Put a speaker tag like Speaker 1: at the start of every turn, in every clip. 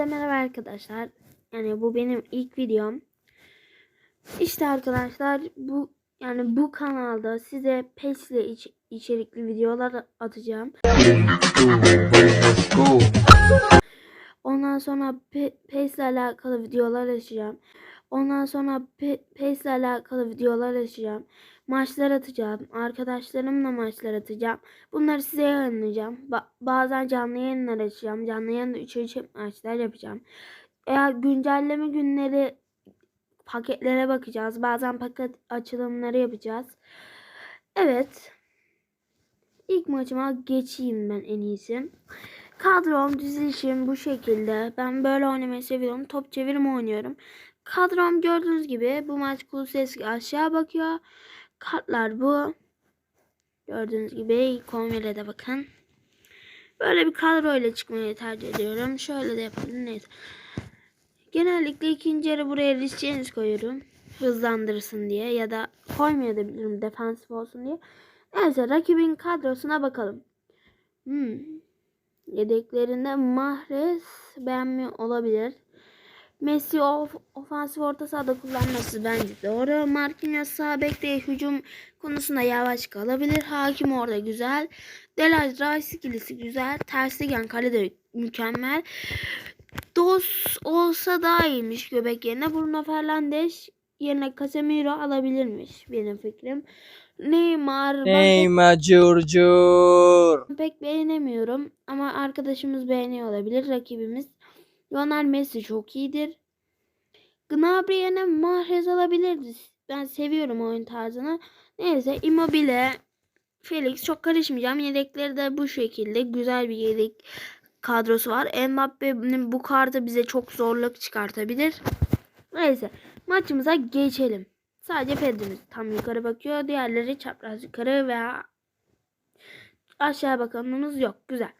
Speaker 1: Hepinize merhaba arkadaşlar. Yani bu benim ilk videom. İşte arkadaşlar bu yani bu kanalda size PES iç- içerikli videolar atacağım. Ondan sonra Pe- PES alakalı videolar açacağım. Ondan sonra Pe- PES alakalı videolar açacağım. Maçlar atacağım. Arkadaşlarımla maçlar atacağım. Bunları size yayınlayacağım. Ba- bazen canlı yayınlar açacağım. Canlı yayında 3 3 maçlar yapacağım. Eğer güncelleme günleri paketlere bakacağız. Bazen paket açılımları yapacağız. Evet. İlk maçıma geçeyim ben en iyisi. Kadrom dizilişim bu şekilde. Ben böyle oynamayı seviyorum. Top çevirme oynuyorum. Kadrom gördüğünüz gibi bu maç Kulusevski aşağı bakıyor. Kartlar bu. Gördüğünüz gibi konvere de bakın. Böyle bir kadroyla çıkmayı tercih ediyorum. Şöyle de yapalım. Neyse. Genellikle ikinci yarı buraya James koyuyorum. Hızlandırsın diye ya da koymayabilirim defansif olsun diye. Neyse rakibin kadrosuna bakalım. Hmm. Yedeklerinde Mahrez beğenmiyor olabilir. Messi of, ofansif orta sahada kullanması bence doğru. Marquinhos sağ bekte hücum konusunda yavaş kalabilir. Hakim orada güzel. Delaj Rice ikilisi güzel. Terstegen kalede mükemmel. Dos olsa daha iyiymiş göbek yerine. Bruno Fernandes yerine Casemiro alabilirmiş benim fikrim. Neymar
Speaker 2: Neymar curcur.
Speaker 1: pek beğenemiyorum ama arkadaşımız beğeniyor olabilir rakibimiz. Lionel Messi çok iyidir. Gnabry yerine Mahrez alabilirdi. Ben seviyorum oyun tarzını. Neyse Immobile, Felix çok karışmayacağım. Yedekleri de bu şekilde. Güzel bir yedek kadrosu var. Mbappe'nin bu kartı bize çok zorluk çıkartabilir. Neyse maçımıza geçelim. Sadece Pedri'miz tam yukarı bakıyor. Diğerleri çapraz yukarı veya aşağı bakanımız yok. Güzel.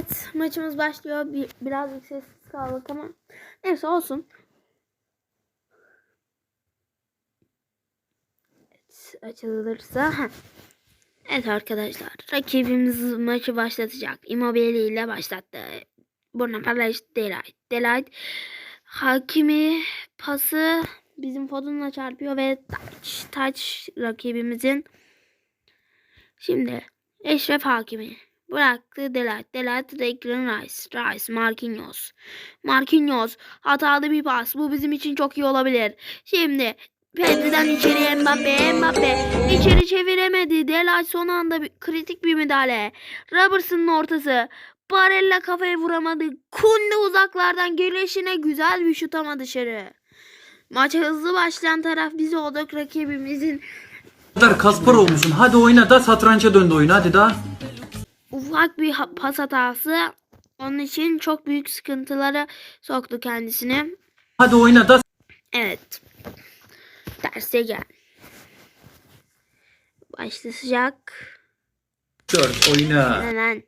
Speaker 1: Evet maçımız başlıyor. Bir, birazcık sessiz kaldık ama neyse olsun. Evet, açılırsa. heh. Evet arkadaşlar rakibimiz maçı başlatacak. Immobile ile başlattı. Bruno Fernandes Delight. Delight hakimi pası bizim Foden'la çarpıyor ve touch, touch rakibimizin şimdi Eşref hakimi bıraktı Delight. Delight Declan Rice. Rice Marquinhos. Marquinhos hatalı bir pas. Bu bizim için çok iyi olabilir. Şimdi Pedri'den içeriye Mbappe. Mbappe içeri çeviremedi. Delay son anda bir, kritik bir müdahale. Robertson'ın ortası. Barella kafaya vuramadı. Kunde uzaklardan gelişine güzel bir şut ama dışarı. Maça hızlı başlayan taraf biz olduk rakibimizin
Speaker 3: kadar Kaspar olmuşsun. Hadi oyna da satranca döndü oyun hadi daha.
Speaker 1: Ufak bir pas hatası. Onun için çok büyük sıkıntılara soktu kendisini.
Speaker 3: Hadi oyna da
Speaker 1: Evet. Derse gel. Başlayacak.
Speaker 3: dört oyna.
Speaker 1: Neden?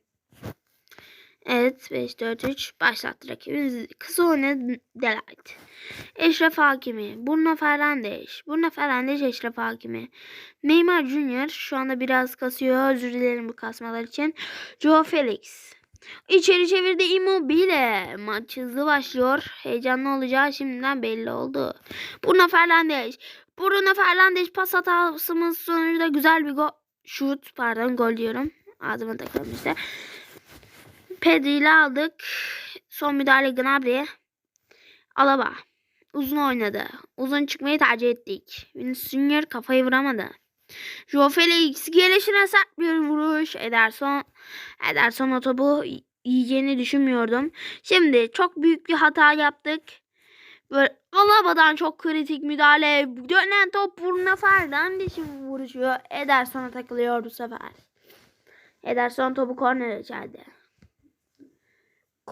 Speaker 1: Evet 5-4-3 başlattı rakibimiz. Kısa oynadı Delight. Eşref Hakimi. Bruno Fernandes. Bruno Fernandes Eşref Hakimi. Neymar Junior şu anda biraz kasıyor. Özür dilerim bu kasmalar için. Joe Felix. İçeri çevirdi Immobile. Maç hızlı başlıyor. Heyecanlı olacağı şimdiden belli oldu. Bruno Fernandes. Bruno Fernandes pas hatasımız sonucunda güzel bir gol. Şut pardon gol diyorum. Ağzıma takılmıştı. Pedri ile aldık. Son müdahale Gnabry. Alaba. Uzun oynadı. Uzun çıkmayı tercih ettik. Vinicius Junior kafayı vuramadı. Joe Felix gelişine sert bir vuruş. Ederson Ederson o topu yiyeceğini düşünmüyordum. Şimdi çok büyük bir hata yaptık. Böyle Alaba'dan çok kritik müdahale. Dönen top Bruno Fernandes'in vuruşu. Ederson'a takılıyor bu sefer. Ederson topu kornere çeldi.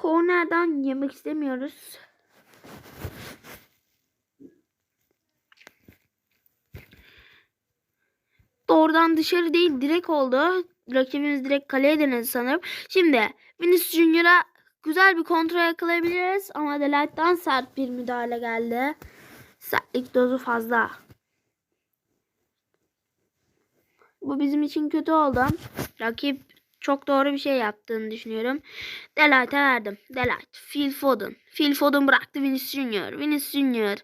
Speaker 1: Kornerden yemek istemiyoruz. Doğrudan dışarı değil direkt oldu. Rakibimiz direkt kaleye denedi sanırım. Şimdi Vinicius Junior'a güzel bir kontrol yakalayabiliriz ama Delight'tan sert bir müdahale geldi. Sertlik dozu fazla. Bu bizim için kötü oldu. Rakip çok doğru bir şey yaptığını düşünüyorum. Delight'a verdim. Delight. Phil Foden. Phil Foden bıraktı Vinicius Junior. Vinicius Junior.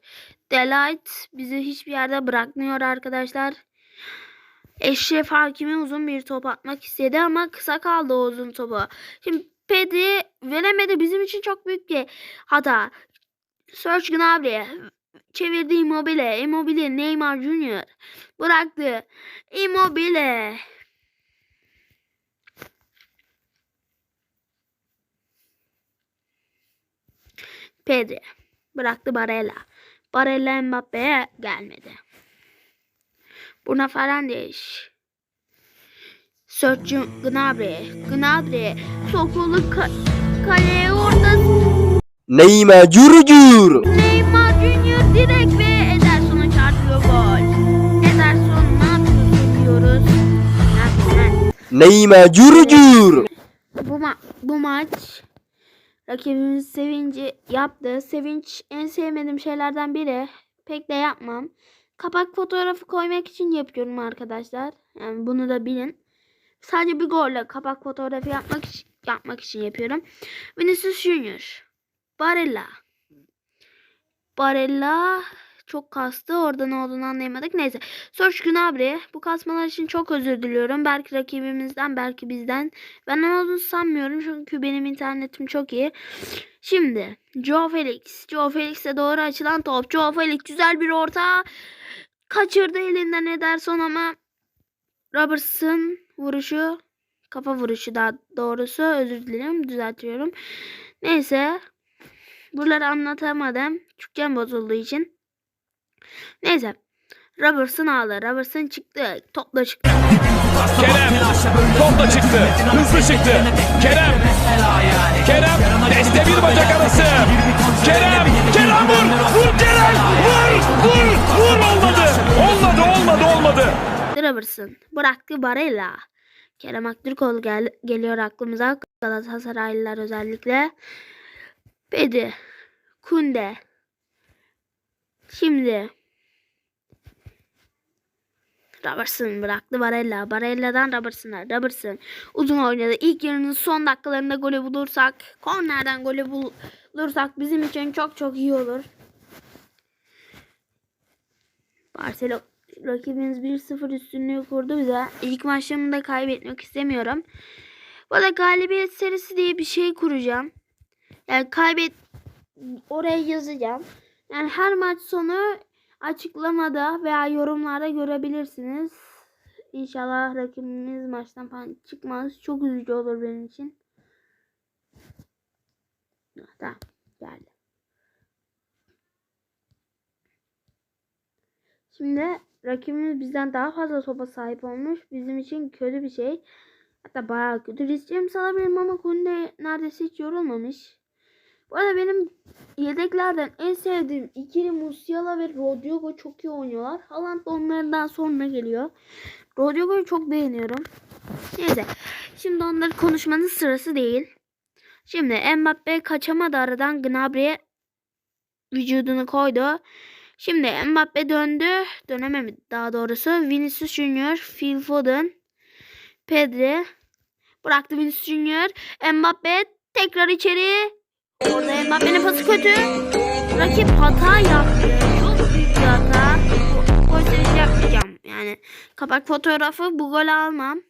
Speaker 1: Delight bizi hiçbir yerde bırakmıyor arkadaşlar. Eşref Hakimi uzun bir top atmak istedi ama kısa kaldı o uzun topu. Şimdi Pedri veremedi. Bizim için çok büyük bir hata. Serge Gnabry çevirdi Immobile. Immobile Neymar Junior bıraktı. Immobile. Pedri bıraktı Barella. Barella Mbappe'ye gelmedi. Buna Fernandes. Sergio Gnabry. Gnabry sokuldu ka- kaleye orada
Speaker 2: Neymar Junior.
Speaker 1: Neymar Junior direkt ve Ederson'a çarpıyor gol. Ederson ne yapıyorsun diyoruz.
Speaker 2: Neymar Junior.
Speaker 1: Bu, ma- bu maç rakibimiz sevinci yaptı. Sevinç en sevmediğim şeylerden biri. Pek de yapmam. Kapak fotoğrafı koymak için yapıyorum arkadaşlar. Yani bunu da bilin. Sadece bir golle kapak fotoğrafı yapmak için, yapmak için yapıyorum. Vinicius Junior. Barella. Barella çok kastı. Orada ne olduğunu anlayamadık. Neyse. Serge Gnabry. Bu kasmalar için çok özür diliyorum. Belki rakibimizden, belki bizden. Ben ne olduğunu sanmıyorum. Çünkü benim internetim çok iyi. Şimdi Joe Felix. Joe Felix'e doğru açılan top. Joe Felix güzel bir orta. Kaçırdı elinden Ederson ama Robertson vuruşu kafa vuruşu daha doğrusu özür dilerim düzeltiyorum. Neyse buraları anlatamadım. Türkçem bozulduğu için. Neyse. Robertson aldı. Robertson çıktı. Topla çıktı.
Speaker 4: Kerem topla çıktı. Hızlı çıktı. Kerem. Kerem deste bir bacak arası. Kerem. Kerem vur. Vur Kerem. Vur. Vur. Vur olmadı. Olmadı olmadı olmadı.
Speaker 1: Robertson bıraktı Barella. Kerem Aktürkoğlu gel geliyor aklımıza. Galatasaraylılar özellikle. Bedi. Kunde. Şimdi. Robertson bıraktı Barella. Barella'dan Robertson'a. Robertson uzun oynadı. İlk yarının son dakikalarında golü bulursak, kornerden golü bulursak bizim için çok çok iyi olur. Barcelona rakibimiz 1-0 üstünlüğü kurdu bize. İlk maçlarımı da kaybetmek istemiyorum. Bu da galibiyet serisi diye bir şey kuracağım. Yani kaybet oraya yazacağım. Yani her maç sonu açıklamada veya yorumlarda görebilirsiniz. İnşallah rakibimiz maçtan falan çıkmaz. Çok üzücü olur benim için. Tamam geldi. Şimdi rakibimiz bizden daha fazla topa sahip olmuş. Bizim için kötü bir şey. Hatta bayağı kötü. Risk James alabilirim ama Kunde neredeyse hiç yorulmamış. Bu arada benim yedeklerden en sevdiğim ikili Musiala ve Rodrigo çok iyi oynuyorlar. Haaland da onlardan sonra geliyor. Rodrigo'yu çok beğeniyorum. Neyse. Şimdi onları konuşmanın sırası değil. Şimdi Mbappe kaçamadı aradan Gnabry'e vücudunu koydu. Şimdi Mbappe döndü. Dönememedi daha doğrusu. Vinicius Junior, Phil Foden, Pedri. Bıraktı Vinicius Junior. Mbappe tekrar içeri. Orada Mbappe'nin pası kötü. Rakip hata yaptı. Çok büyük bir hata. Gol yapmayacağım. Yani kapak fotoğrafı bu golü almam.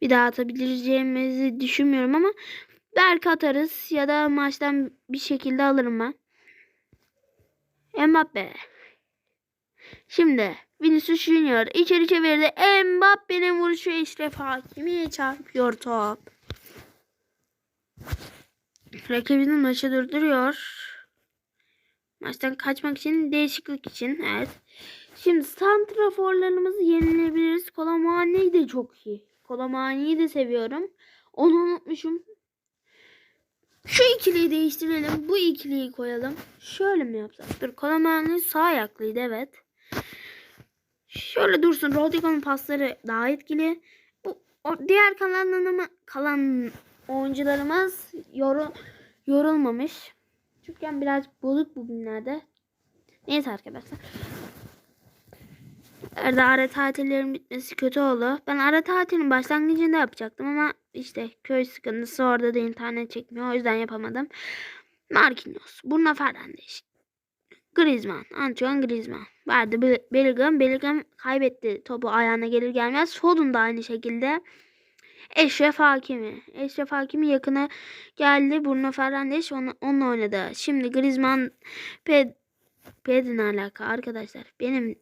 Speaker 1: Bir daha atabileceğimizi düşünmüyorum ama belki atarız ya da maçtan bir şekilde alırım ben. Mbappe. Şimdi Vinicius Junior içeri çevirdi. Mbappe'nin vuruşu Eşref Hakimi'ye çarpıyor top. Rakibinin maçı durduruyor. Maçtan kaçmak için değişiklik için evet. Şimdi santraforlarımızı yenilebiliriz. Kolamani de çok iyi. Kolamani'yi de seviyorum. Onu unutmuşum. Şu ikiliyi değiştirelim. Bu ikiliyi koyalım. Şöyle mi yapsak? Dur Kolamani sağ ayaklıydı evet. Şöyle dursun. Rodrigo'nun pasları daha etkili. Bu o diğer kalanlarımı kalan oyuncularımız yoru, yorulmamış. Çünkü biraz bozuk bugünlerde. Neyse arkadaşlar. Arada ara tatillerin bitmesi kötü oldu. Ben ara tatilin başlangıcında yapacaktım ama işte köy sıkıntısı orada da internet çekmiyor. O yüzden yapamadım. Marquinhos, Bruno Fernandes, Griezmann, Antoine Griezmann. Bel- Bellingham. Bellingham kaybetti topu ayağına gelir gelmez. Foden da aynı şekilde. Eşref Hakimi. Eşref Hakimi yakına geldi. Bruno Fernandes onu, onunla oynadı. Şimdi Griezmann Ped Pedri ne alaka arkadaşlar? Benim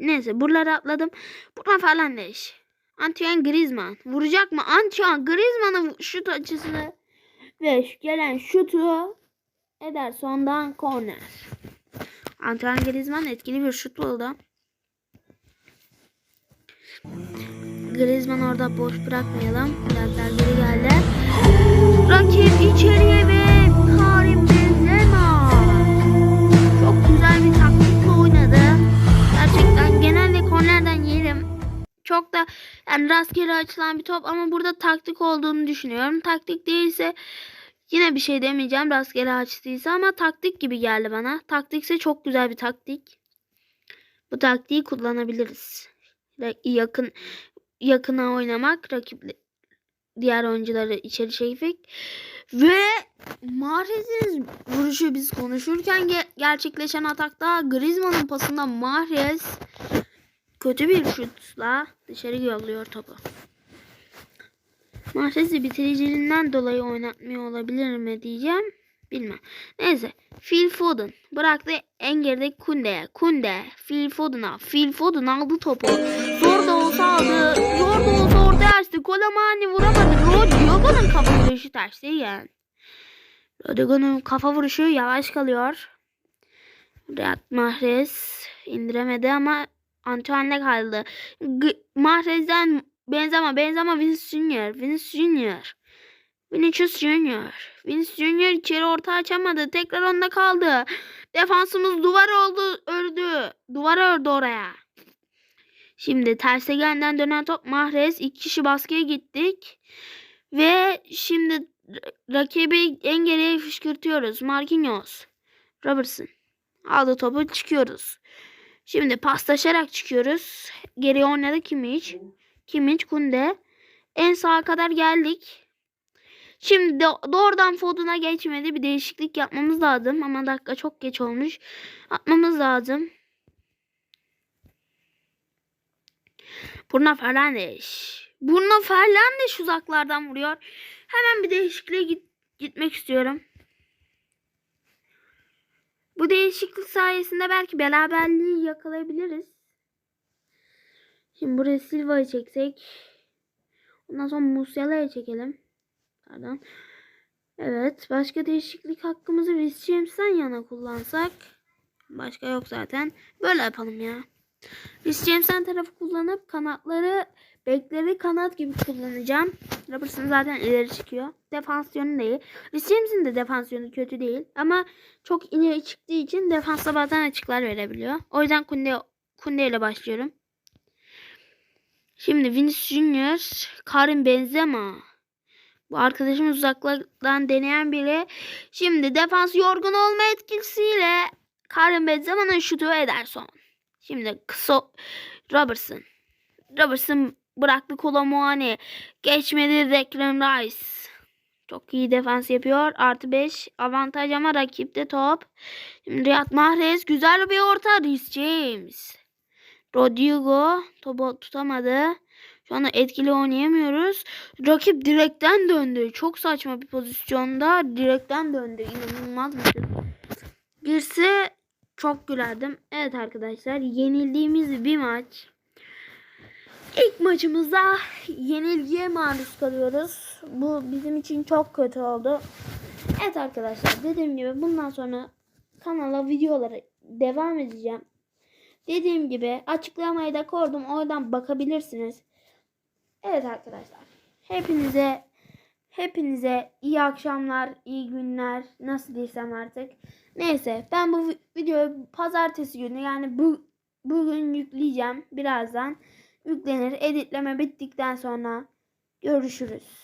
Speaker 1: neyse buraları atladım. Bruno Fernandes. Antoine Griezmann. Vuracak mı? Antoine Griezmann'ın şut açısı ve gelen şutu Ederson'dan korner. Antoine Griezmann etkili bir şut buldu. Griezmann orada boş bırakmayalım. Biraz daha geri geldi. Rakip içeriye ve Karim Benzema. Çok güzel bir taktikle oynadı. Gerçekten genelde kornerden yerim. Çok da yani rastgele açılan bir top ama burada taktik olduğunu düşünüyorum. Taktik değilse yine bir şey demeyeceğim rastgele açtıysa ama taktik gibi geldi bana. Taktikse çok güzel bir taktik. Bu taktiği kullanabiliriz. Yakın yakına oynamak, rakip diğer oyuncuları içeri çekmek ve Mahrez'in vuruşu biz konuşurken ge- gerçekleşen atakta Griezmann'ın pasında Mahrez kötü bir şutla dışarı yolluyor topu. Mahrez'i bitiriciliğinden dolayı oynatmıyor olabilir mi diyeceğim. Bilmem. Neyse. Phil Foden bıraktı en geride Kunde'ye. Kunde Phil Foden'a. Phil Foden aldı topu. Aldı. Zor da olsa orta açtı. Kolamani vuramadı. Rodrigo'nun kafa vuruşu tersi yani. Rodrigo'nun kafa vuruşu yavaş kalıyor. Riyad Mahrez indiremedi ama Antoine'le kaldı. G- Mahrez'den Benzema, Benzema Vinicius Junior, Vinicius Junior. Vinicius Junior. Vinicius Junior içeri orta açamadı. Tekrar onda kaldı. Defansımız duvar oldu, ördü. Duvar ördü oraya. Şimdi Terstegen'den dönen top Mahrez. iki kişi baskıya gittik. Ve şimdi ra- rakibi en geriye fışkırtıyoruz. Marquinhos. Robertson. Aldı topu çıkıyoruz. Şimdi paslaşarak çıkıyoruz. Geriye oynadı Kimmich. Kimmich, Kunde. En sağa kadar geldik. Şimdi doğrudan Foden'a geçmedi. Bir değişiklik yapmamız lazım. Ama dakika çok geç olmuş. Atmamız lazım. Bruno Fernandes. Bruno Fernandes uzaklardan vuruyor. Hemen bir değişikliğe git, gitmek istiyorum. Bu değişiklik sayesinde belki beraberliği yakalayabiliriz. Şimdi buraya Silva'yı çeksek. Ondan sonra Musiala'yı çekelim. Pardon. Evet. Başka değişiklik hakkımızı Rhys James'ten yana kullansak. Başka yok zaten. Böyle yapalım ya. James'ten tarafı kullanıp kanatları bekleri kanat gibi kullanacağım. Robertson zaten ileri çıkıyor. Defans yönü değil. James'in de defans yönü kötü değil. Ama çok ileri çıktığı için defansta bazen açıklar verebiliyor. O yüzden Kunde, Kunde ile başlıyorum. Şimdi Vinicius Junior, Karim Benzema. Bu arkadaşım uzaklardan deneyen biri. Şimdi defans yorgun olma etkisiyle Karim Benzema'nın şutu Ederson. Şimdi kısa Robertson. Robertson bıraktı Kolomuani. Geçmedi Declan Rice. Çok iyi defans yapıyor. Artı 5 avantaj ama rakipte top. Şimdi Riyad Mahrez güzel bir orta. Reece James. Rodrigo topu tutamadı. Şu anda etkili oynayamıyoruz. Rakip direkten döndü. Çok saçma bir pozisyonda direkten döndü. İnanılmaz bir şey. Birisi çok gülerdim. Evet arkadaşlar yenildiğimiz bir maç. İlk maçımızda yenilgiye maruz kalıyoruz. Bu bizim için çok kötü oldu. Evet arkadaşlar dediğim gibi bundan sonra kanala videoları devam edeceğim. Dediğim gibi açıklamayı da koydum. Oradan bakabilirsiniz. Evet arkadaşlar. Hepinize hepinize iyi akşamlar, iyi günler. Nasıl diysem artık. Neyse ben bu vi- videoyu pazartesi günü yani bu bugün yükleyeceğim birazdan. Yüklenir. Editleme bittikten sonra Görüşürüz.